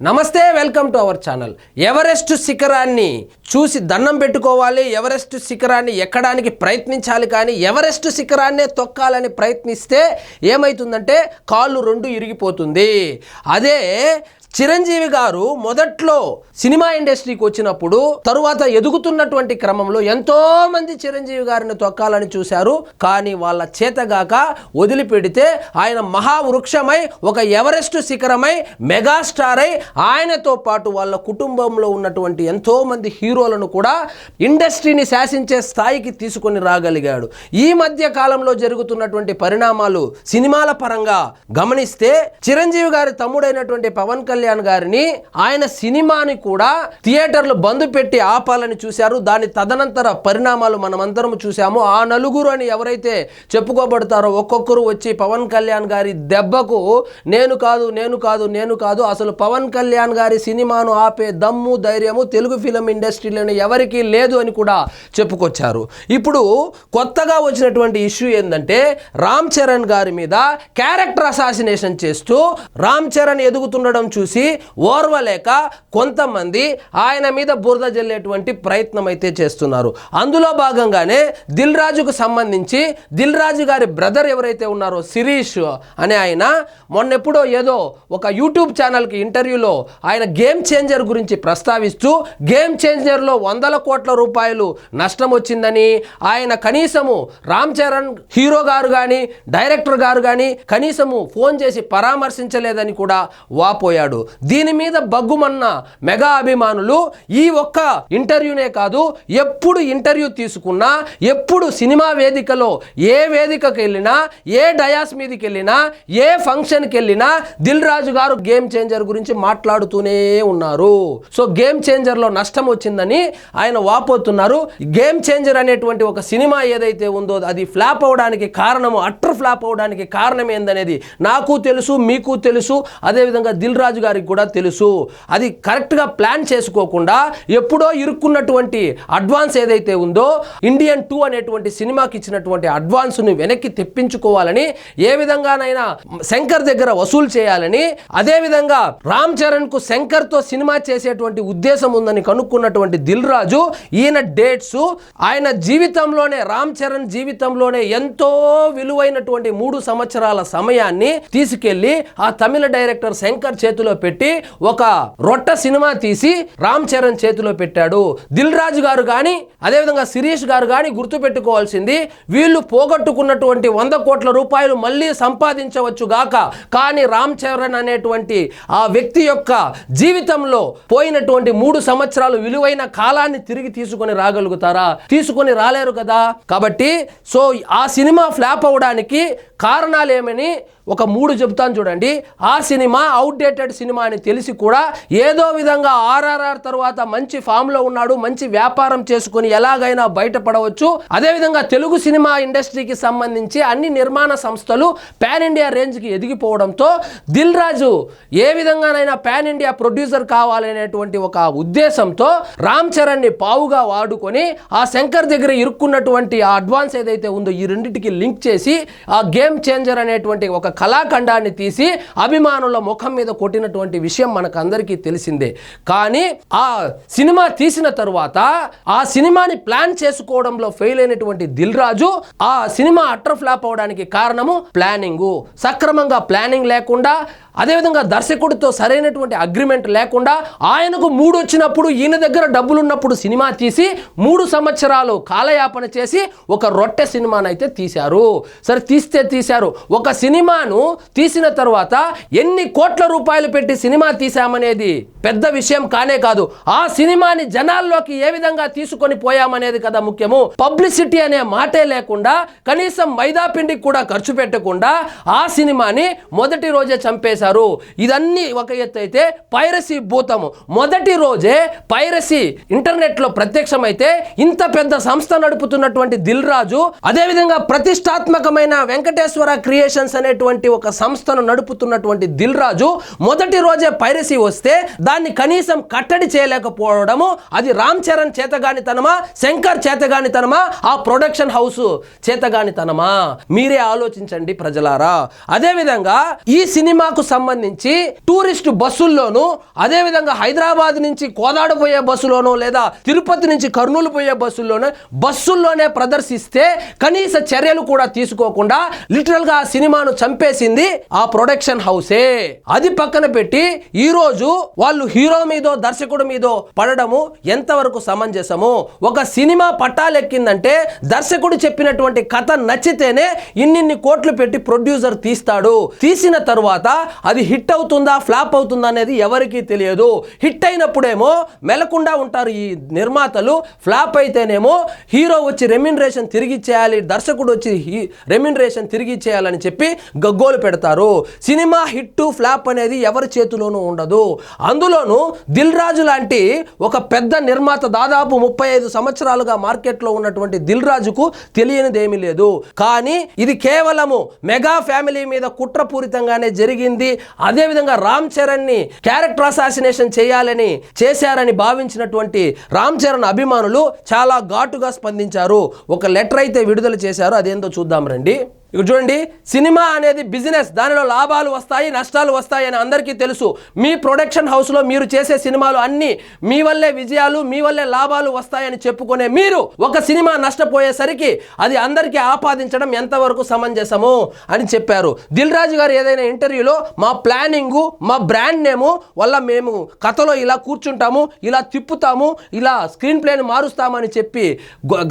నమస్తే welcome to our channel. Everest శిఖరాన్ని చూసి దండం పెట్టుకోవాలి ఎవరెస్ట్ శిఖరాన్ని ఎక్కడానికి ప్రయత్నించాలి కానీ ఎవరెస్ట్ శిఖరాన్నే తొక్కాలని ప్రయత్నిస్తే ఏమవుతుందంటే కాళ్ళు రెండు ఇరిగిపోతుంది. అదే చిరంజీవి గారు మొదట్లో సినిమా ఇండస్ట్రీకి వచ్చినప్పుడు తరువాత ఎదుగుతున్నటువంటి క్రమంలో ఎంతో మంది చిరంజీవి గారిని తొక్కాలని చూశారు. కానీ వాళ్ళ చేతగాక వదిలిపెడితే ఆయన మహావృక్షమై ఒక ఎవరెస్ట్ శిఖరమై మెగాస్టార్ అయి ఆయనతో పాటు వాళ్ళ కుటుంబంలో ఉన్నటువంటి ఎంతో మంది హీరోలను కూడా ఇండస్ట్రీని శాసించే స్థాయికి తీసుకొని రాగలిగాడు. ఈ మధ్య కాలంలో జరుగుతున్నటువంటి పరిణామాలు సినిమాల పరంగా గమనిస్తే చిరంజీవి గారి తమ్ముడైనటువంటి పవన్ కళ్యాణ్ గారిని ఆయన సినిమాని కూడా థియేటర్లు బంద్ పెట్టి ఆపాలని చూశారు. దాని తదనంతర పరిణామాలు మనమందరం చూసాము ఆ నలుగురు అని ఎవరైతే చెప్పుకోబడతారో ఒక్కొక్కరు వచ్చి పవన్ కళ్యాణ్ గారి దెబ్బకు నేను కాదు నేను కాదు నేను కాదు అసలు పవన్ కళ్యాణ్ గారి సినిమాను ఆపే దమ్ము ధైర్యము తెలుగు ఫిలిం ఇండస్ట్రీలోని ఎవరికీ లేదు అని కూడా చెప్పుకొచ్చారు. ఇప్పుడు కొత్తగా వచ్చినటువంటి ఇష్యూ ఏంటంటే రామ్ చరణ్ గారి మీద క్యారెక్టర్ అసాసినేషన్ చేస్తూ రామ్ చరణ్ ఎదుగుతుండడం చూసి ఓర్వలేక కొంతమంది ఆయన మీద బురద జల్లేటువంటి ప్రయత్నం అయితే చేస్తున్నారు. అందులో భాగంగానే దిల్ రాజుకు సంబంధించి దిల్ రాజు గారి బ్రదర్ ఎవరైతే ఉన్నారో శిరీష్ అనే ఆయన మొన్నెప్పుడో ఏదో ఒక యూట్యూబ్ ఛానల్కి ఇంటర్వ్యూలో ఆయన గేమ్ చేంజర్ గురించి ప్రస్తావిస్తూ గేమ్ చేంజర్లో వందల కోట్ల రూపాయలు నష్టం వచ్చిందని ఆయన కనీసము రామ్ చరణ్ హీరో గారు కానీ డైరెక్టర్ గారు కానీ కనీసము ఫోన్ చేసి పరామర్శించలేదని కూడా వాపోయాడు. దీని మీద బగ్గుమన్న మెగా అభిమానులు ఈ ఒక్క ఇంటర్వ్యూనే కాదు ఎప్పుడు ఇంటర్వ్యూ తీసుకున్నా ఎప్పుడు సినిమా వేదికలో ఏ వేదికకి వెళ్ళినా ఏ డయాస్ మీదకి వెళ్ళినా ఏ ఫంక్షన్కి వెళ్ళినా దిల్ రాజు గారు గేమ్ చేంజర్ గురించి మాట్లాడుతూనే ఉన్నారు. సో గేమ్ చేంజర్లో నష్టం వచ్చిందని ఆయన వాపోతున్నారు. గేమ్ చేంజర్ అనేటువంటి ఒక సినిమా ఏదైతే ఉందో అది ఫ్లాప్ అవడానికి కారణము అట్టర్ ఫ్లాప్ అవడానికి కారణం ఏందనేది నాకు తెలుసు మీకు తెలుసు. అదేవిధంగా దిల్ రాజు గారికి కూడా తెలుసు. అది కరెక్ట్గా ప్లాన్ చేసుకోకుండా ఎప్పుడో ఇరుక్కున్నటువంటి అడ్వాన్స్ ఏదైతే ఉందో ఇండియన్ టూ అనేటువంటి సినిమాకి ఇచ్చినటువంటి అడ్వాన్స్ను వెనక్కి తెప్పించుకోవాలని ఏ విధంగానైనా శంకర్ దగ్గర వసూలు చేయాలని అదేవిధంగా రామ్ చరణ్కు శంకర్తో సినిమా చేసేటువంటి ఉద్దేశం ఉందని కనుక్కున్నటువంటి దిల్ రాజు ఈయన డేట్స్ ఆయన జీవితంలోనే రామ్ చరణ్ జీవితంలోనే ఎంతో విలువైనటువంటి మూడు సంవత్సరాల సమయాన్ని తీసుకెళ్ళి ఆ తమిళ డైరెక్టర్ శంకర్ చేతిలో పెట్టి ఒక రొట్ట సినిమా తీసి రామ్ చరణ్ చేతిలో పెట్టాడు. దిల్ రాజు గారు కానీ అదేవిధంగా శిరీష్ గారు కానీ గుర్తుపెట్టుకోవాల్సింది వీళ్ళు పోగొట్టుకున్నటువంటి వంద కోట్ల రూపాయలు మళ్ళీ సంపాదించవచ్చు గాక. కానీ రామ్ చరణ్ అనేటువంటి ఆ వ్యక్తి యొక్క జీవితంలో పోయినటువంటి మూడు సంవత్సరాలు విలువైన కాలాన్ని తిరిగి తీసుకొని రాగలుగుతారా? తీసుకొని రాలేరు కదా. కాబట్టి సో ఆ సినిమా ఫ్లాప్ అవడానికి కారణాలు ఏమని ఒక మూడు చెబుతాను చూడండి. ఆ సినిమా అవుట్డేటెడ్ సినిమా అని తెలిసి కూడా ఏదో విధంగా ఆర్ఆర్ఆర్ తర్వాత మంచి ఫామ్లో ఉన్నాడు మంచి వ్యాపారం చేసుకుని ఎలాగైనా బయటపడవచ్చు. అదేవిధంగా తెలుగు సినిమా ఇండస్ట్రీకి సంబంధించి అన్ని నిర్మాణ సంస్థలు పాన్ ఇండియా రేంజ్కి ఎదిగిపోవడంతో దిల్ రాజు ఏ విధంగానైనా పాన్ ఇండియా ప్రొడ్యూసర్ కావాలనేటువంటి ఒక ఉద్దేశంతో రామ్ చరణ్ని పావుగా వాడుకొని ఆ శంకర్ దగ్గర ఇరుక్కున్నటువంటి ఆ అడ్వాన్స్ ఏదైతే ఉందో ఈ రెండింటికి లింక్ చేసి ఆ గేమ్ చేంజర్ అనేటువంటి ఒక కళాఖండాన్ని తీసి అభిమానుల ముఖం మీద కొట్టినటువంటి విషయం మనకందరికీ తెలిసిందే. కానీ ఆ సినిమా తీసిన తరువాత ఆ సినిమాని ప్లాన్ చేసుకోవడంలో ఫెయిల్ అయినటువంటి దిల్ రాజు ఆ సినిమా అట్టర్ ఫ్లాప్ అవడానికి కారణము ప్లానింగు. సక్రమంగా ప్లానింగ్ లేకుండా అదేవిధంగా దర్శకుడితో సరైనటువంటి అగ్రిమెంట్ లేకుండా ఆయనకు మూడు వచ్చినప్పుడు ఈయన దగ్గర డబ్బులున్నప్పుడు సినిమా తీసి మూడు సంవత్సరాలు కాలయాపన చేసి ఒక రొట్టె సినిమానైతే తీశారు. సరే తీస్తే తీశారు. ఒక సినిమాను తీసిన తర్వాత ఎన్ని కోట్ల రూపాయలు పెట్టి సినిమా తీశామనేది పెద్ద విషయం కానే కాదు. ఆ సినిమాని జనాల్లోకి ఏ విధంగా తీసుకొని పోయామనేది కదా ముఖ్యము. పబ్లిసిటీ అనే మాటే లేకుండా కనీసం మైదాపిండికి కూడా ఖర్చు పెట్టకుండా ఆ సినిమాని మొదటి రోజే చంపేశారు. ఇదన్నీ ఒక ఎత్తు అయితే పైరసీ భూతము. మొదటి రోజే పైరసీ ఇంటర్నెట్లో ప్రత్యక్షమైతే ఇంత పెద్ద సంస్థ నడుపుతున్నటువంటి దిల్ రాజు అదేవిధంగా ప్రతిష్టాత్మకమైన వెంకటేశ్వర క్రియేషన్స్ అనేటువంటి ఒక సంస్థను నడుపుతున్నటువంటి దిల్ రాజు మొదటి రోజే పైరసీ వస్తే దాన్ని కనీసం కట్టడి చేయలేకపోవడము అది రామ్ చరణ్ చేతగానితనమా శంకర్ చేతగానితనమా ఆ ప్రొడక్షన్ హౌస్ చేతగానితనమా? మీరే ఆలోచించండి ప్రజలారా. అదేవిధంగా ఈ సినిమాకు సంబంధించి టూరిస్ట్ బస్సుల్లోనూ అదేవిధంగా హైదరాబాద్ నుంచి కోదాడ పోయే బస్సులోనూ లేదా తిరుపతి నుంచి కర్నూలు పోయే బస్సుల్లోనూ బస్సుల్లోనే ప్రదర్శిస్తే కనీస చర్యలు కూడా తీసుకోకుండా లిటరల్గా ఆ సినిమాను చంపేసింది ఆ ప్రొడక్షన్ హౌసే. అది పక్కన పెట్టి ఈ రోజు వాళ్ళు హీరో మీదో దర్శకుడు మీదో పడడము ఎంతవరకు సమంజసము? ఒక సినిమా పట్టాలెక్కిందంటే దర్శకుడు చెప్పినటువంటి కథ నచ్చితేనే ఇన్నిన్ని కోట్లు పెట్టి ప్రొడ్యూసర్ తీస్తాడు. తీసిన తరువాత అది హిట్ అవుతుందా ఫ్లాప్ అవుతుందా అనేది ఎవరికీ తెలియదు. హిట్ అయినప్పుడేమో మెలకుండా ఉంటారు ఈ నిర్మాతలు ఫ్లాప్ అయితేనేమో హీరో వచ్చి రెమ్యునరేషన్ తిరిగి చేయాలి దర్శకుడు వచ్చి రెమ్యునరేషన్ తిరిగి ఇచ్చేయాలని చెప్పి గగ్గోలు పెడతారు. సినిమా హిట్ ఫ్లాప్ అనేది ఎవరి చేతిలోనూ ఉండదు. అందులోనూ దిల్ రాజు లాంటి ఒక పెద్ద నిర్మాత దాదాపు ముప్పై ఐదు సంవత్సరాలుగా మార్కెట్లో ఉన్నటువంటి దిల్ రాజుకు తెలియనిది ఏమీ లేదు. కానీ ఇది కేవలము మెగా ఫ్యామిలీ మీద కుట్రపూరితంగానే జరిగింది. అదేవిధంగా రామ్ చరణ్ని క్యారెక్టర్ అసాసినేషన్ చేయాలని చేశారని భావించినటువంటి రామ్ చరణ్ అభిమానులు చాలా ఘాటుగా స్పందించారు. ఒక లెటర్ అయితే విడుదల చేశారు. అదేందో చూద్దాం రండి. ఇక్కడ చూడండి సినిమా అనేది బిజినెస్ దానిలో లాభాలు వస్తాయి నష్టాలు వస్తాయి అని అందరికీ తెలుసు. మీ ప్రొడక్షన్ హౌస్లో మీరు చేసే సినిమాలు అన్నీ మీ వల్లే విజయాలు మీ వల్లే లాభాలు వస్తాయని చెప్పుకునే మీరు ఒక సినిమా నష్టపోయేసరికి అది అందరికీ ఆపాదించడం ఎంతవరకు సమంజసము అని చెప్పారు. దిల్ రాజు గారు ఏదైనా ఇంటర్వ్యూలో మా ప్లానింగు మా బ్రాండ్ నేము వల్ల మేము కథలో ఇలా కూర్చుంటాము ఇలా తిప్పుతాము ఇలా స్క్రీన్ ప్లేని మారుస్తామని చెప్పి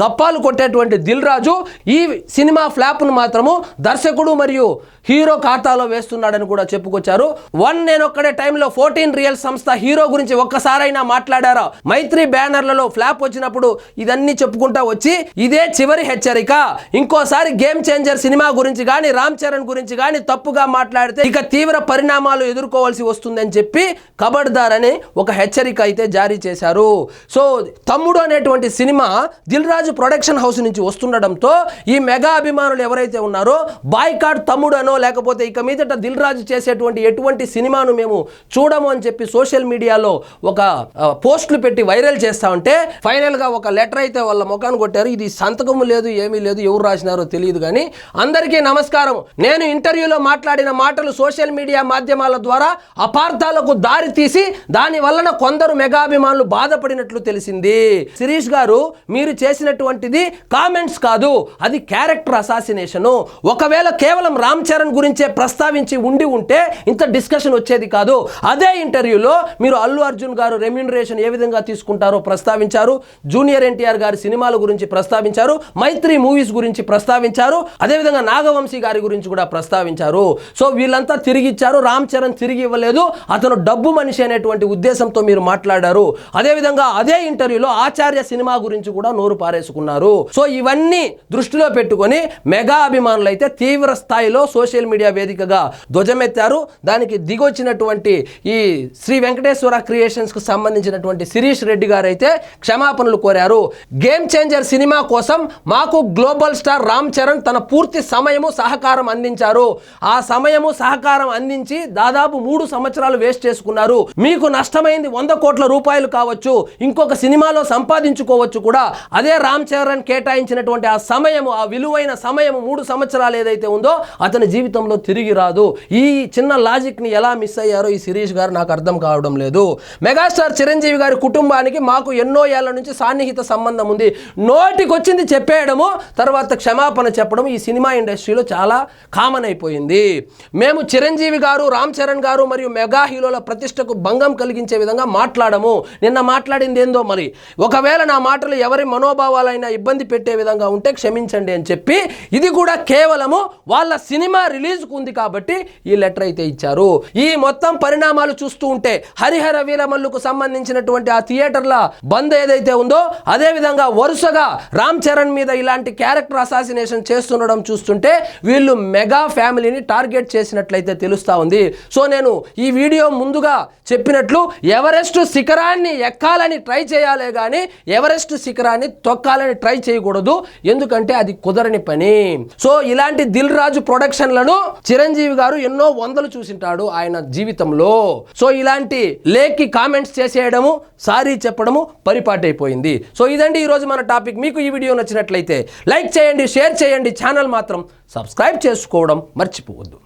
గప్పాలు కొట్టేటువంటి దిల్ రాజు ఈ సినిమా ఫ్లాప్ను మాత్రము దర్శకుడు మరియు హీరో ఖాతాలో వేస్తున్నాడని కూడా చెప్పుకొచ్చారు. వన్ నేను ఒక్కడే టైంలో ఫోర్టీన్ రియల్ సంస్థ హీరో గురించి ఒక్కసారైనా మాట్లాడారా? మైత్రి బ్యానర్లలో ఫ్లాప్ వచ్చినప్పుడు ఇదన్నీ చెప్పుకుంటా వచ్చి ఇదే చివరి హెచ్చరిక. ఇంకోసారి గేమ్ చేంజర్ సినిమా గురించి కానీ రామ్ చరణ్ గురించి కానీ తప్పుగా మాట్లాడితే ఇక తీవ్ర పరిణామాలు ఎదుర్కోవాల్సి వస్తుందని చెప్పి కబడ్దార్ అని ఒక హెచ్చరిక అయితే జారీ చేశారు. సో తమ్ముడు అనేటువంటి cinema Dil Raju production house నుంచి వస్తుండడంతో ఈ మెగా అభిమానులు ఎవరైతే ఉన్నారో బాయ్కాట్ తమ్ముడు అనో లేకపోతే ఇక మీదట దిల్ రాజు చేసేటువంటి ఎటువంటి సినిమాను మేము చూడము అని చెప్పి సోషల్ మీడియాలో ఒక పోస్ట్లు పోస్టులు పెట్టి వైరల్ చేస్తా ఉంటే ఫైనల్గా ఒక లెటర్ అయితే వాళ్ళ ముఖాన్ని కొట్టారు. ఇది సంతకము లేదు ఏమీ లేదు ఎవరు రాసినారో తెలియదు కానీ అందరికీ నమస్కారం. నేను ఇంటర్వ్యూలో మాట్లాడిన మాటలు సోషల్ మీడియా మాధ్యమాల ద్వారా అపార్థాలకు దారి తీసి దాని వలన కొందరు మెగాభిమానులు బాధపడినట్లు తెలిసింది. శిరీష్ గారు మీరు చేసినటువంటిది కామెంట్స్ కాదు అది క్యారెక్టర్ అసాసినేషను. ఒకవేళ కేవలం రామ్ చరణ్ గురించే ప్రస్తావించి ఉండి ఉంటే ఇంత డిస్కషన్ వచ్చేది కాదు. అదే ఇంటర్వ్యూలో మీరు అల్లు అర్జున్ గారు రెమ్యూనరేషన్ ఏ విధంగా తీసుకుంటారో ప్రస్తావించారు. జూనియర్ ఎన్టీఆర్ గారి సినిమాల గురించి ప్రస్తావించారు. మైత్రి మూవీస్ గురించి ప్రస్తావించారు. అదేవిధంగా నాగవంశీ గారి గురించి కూడా ప్రస్తావించారు. సో వీళ్ళంతా తిరిగి ఇచ్చారు రామ్ చరణ్ తిరిగి ఇవ్వలేదు. అతను డబ్బు మనిషి అనేటువంటి ఉద్దేశంతో మీరు మాట్లాడారు. అదేవిధంగా అదే ఇంటర్వ్యూలో ఆచార్య సినిమా గురించి కూడా నోరు పారేసుకున్నారు. సో ఇవన్నీ దృష్టిలో పెట్టుకొని మెగా అభిమానులు అయితే తీవ్ర స్థాయిలో సోషల్ మీడియా వేదికగా ధ్వజమెత్తారు. దానికి దిగొచ్చినటువంటి ఈ శ్రీ వెంకటేశ్వర క్రియేషన్స్కు సంబంధించినటువంటి శిరీష్ రెడ్డి గారు అయితే క్షమాపణలు కోరారు. గేమ్ చేంజర్ సినిమా కోసం మాకు గ్లోబల్ స్టార్ రామ్ చరణ్ తన పూర్తి సమయము సహకారం అందించారు. ఆ సమయము సహకారం అందించి దాదాపు మూడు సంవత్సరాలు వేస్ట్ చేసుకున్నారు. మీకు నష్టమైంది వంద కోట్ల రూపాయలు కావచ్చు ఇంకొక సినిమాలో సంపాదించుకోవచ్చు కూడా. అదే రామ్ చరణ్ కేటాయించినటువంటి ఆ సమయము ఆ విలువైన సమయము మూడు సంవత్సరాలు సంవత్సరాలు ఏదైతే ఉందో అతని జీవితంలో తిరిగి రాదు. ఈ చిన్న లాజిక్ని ఎలా మిస్ అయ్యారో ఈ శిరీష్ గారు నాకు అర్థం కావడం లేదు. మెగాస్టార్ చిరంజీవి గారి కుటుంబానికి మాకు ఎన్నో ఏళ్ళ నుంచి సాన్నిహిత సంబంధం ఉంది. నోటికొచ్చింది చెప్పేయడము తర్వాత క్షమాపణ చెప్పడం ఈ సినిమా ఇండస్ట్రీలో చాలా కామన్ అయిపోయింది. మేము చిరంజీవి గారు రామ్ చరణ్ గారు మరియు మెగా హీరోల ప్రతిష్టకు భంగం కలిగించే విధంగా మాట్లాడము. నిన్న మాట్లాడింది ఏందో మరి? ఒకవేళ నా మాటలు ఎవరి మనోభావాలైనా ఇబ్బంది పెట్టే విధంగా ఉంటే క్షమించండి అని చెప్పి ఇది కూడా కేవలము వాళ్ళ సినిమా రిలీజ్కు ఉంది కాబట్టి ఈ లెటర్ అయితే ఇచ్చారు. ఈ మొత్తం పరిణామాలు చూస్తూ ఉంటే హరిహర వీరమల్లుకు సంబంధించినటువంటి ఆ థియేటర్ల బంద్ ఏదైతే ఉందో అదే విధంగా వరుసగా రామ్ చరణ్ మీద ఇలాంటి క్యారెక్టర్ అసాసినేషన్ చేస్తుండడం చూస్తుంటే వీళ్ళు మెగా ఫ్యామిలీని టార్గెట్ చేసినట్లయితే తెలుస్తూ ఉంది. సో నేను ఈ వీడియో ముందుగా చెప్పినట్లు ఎవరెస్ట్ శిఖరాన్ని ఎక్కాలని ట్రై చేయాలే కానీ ఎవరెస్ట్ శిఖరాన్ని తొక్కాలని ట్రై చేయకూడదు. ఎందుకంటే అది కుదరని పని. సో ఇలాంటి దిల్ రాజు ప్రొడక్షన్లను చిరంజీవి గారు ఎన్నో వందలు చూసింటాడు ఆయన జీవితంలో. సో ఇలాంటి లేక్కి కామెంట్స్ చేసేయడము సారీ చెప్పడము పరిపాటైపోయింది. సో ఇదండి ఈరోజు మన టాపిక్. మీకు ఈ వీడియో నచ్చినట్లయితే లైక్ చేయండి షేర్ చేయండి. ఛానల్ మాత్రం సబ్స్క్రైబ్ చేసుకోవడం మర్చిపోవద్దు.